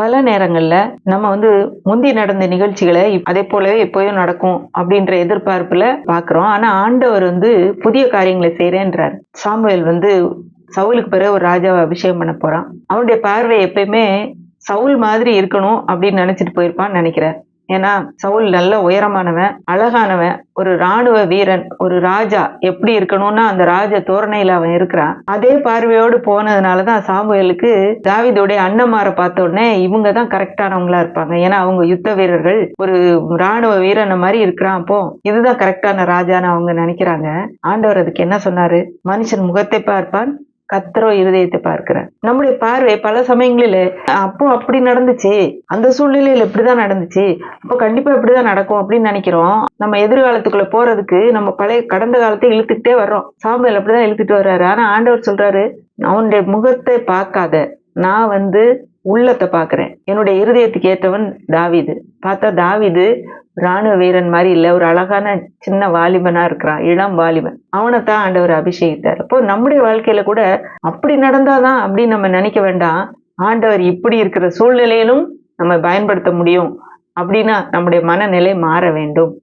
பல நேரங்களில் நம்ம வந்து முந்தி நடந்த நிகழ்ச்சிகளை அதே போலவே எப்போயும் நடக்கும் அப்படின்ற எதிர்பார்ப்புல பார்க்குறோம் ஆனால் ஆண்டவர் வந்து புதிய காரியங்களை செய்கிறேன்றார் சாமுவேல் வந்து சவுலுக்கு பிறகு ஒரு ராஜாவை அபிஷேகம் பண்ண போகிறான் அவனுடைய பார்வை எப்பயுமே சவுல் மாதிரி இருக்கணும் அப்படின்னு நினச்சிட்டு போயிருப்பான்னு நினைக்கிறேன். ஏன்னா சவுல் நல்ல உயரமானவன் அழகானவன் ஒரு ராணுவ வீரன் ஒரு ராஜா. எப்படி இருக்கணும்னா அந்த ராஜ தோரணையில அவன் இருக்கிறான். அதே பார்வையோடு போனதுனாலதான் சாமுவேலுக்கு தாவிதோடைய அண்ணமாரை பார்த்த உடனே இவங்க தான் கரெக்டானவங்களா இருப்பாங்க. ஏன்னா அவங்க யுத்த வீரர்கள் ஒரு ராணுவ வீரனை மாதிரி இருக்கிறான் அப்போ இதுதான் கரெக்டான ராஜான்னு அவங்க நினைக்கிறாங்க. ஆண்டவர் அதுக்கு என்ன சொன்னாரு? மனுஷன் முகத்தை பார்ப்பான் கத்தரோ இருதயத்தை பார்க்கிறார். நம்முடைய பார்வை பல சமயங்களில் அப்போ அப்படி நடந்துச்சு அந்த சூழ்நிலையில் இப்படிதான் நடந்துச்சு அப்போ கண்டிப்பா இப்படிதான் நடக்கும் அப்படின்னு நினைக்கிறோம். நம்ம எதிர்காலத்துக்குள்ள போறதுக்கு நம்ம பழைய கடந்த காலத்தை இழுத்துக்கிட்டே வர்றோம். சாமுவேல் அப்படிதான் இழுத்துட்டு வர்றாரு. ஆனா ஆண்டவர் சொல்றாரு அவனுடைய முகத்தை பார்க்காத. நான் வந்து உள்ளத்தை பார்க்குறேன். என்னுடைய இருதயத்துக்கு ஏற்றவன் தாவிது. பார்த்தா தாவிது ராணுவ வீரன் மாதிரி இல்லை. ஒரு அழகான சின்ன வாலிபனா இருக்கிறான். இளம் வாலிபன். அவனைத்தான் ஆண்டவர் அபிஷேகித்தார். அப்போ நம்முடைய வாழ்க்கையில கூட அப்படி நடந்தாதான் அப்படின்னு நம்ம நினைக்க வேண்டாம். ஆண்டவர் இப்படி இருக்கிற சூழ்நிலையிலும் நம்ம பயன்படுத்த முடியும். அப்படின்னா நம்முடைய மனநிலை மாற வேண்டும்.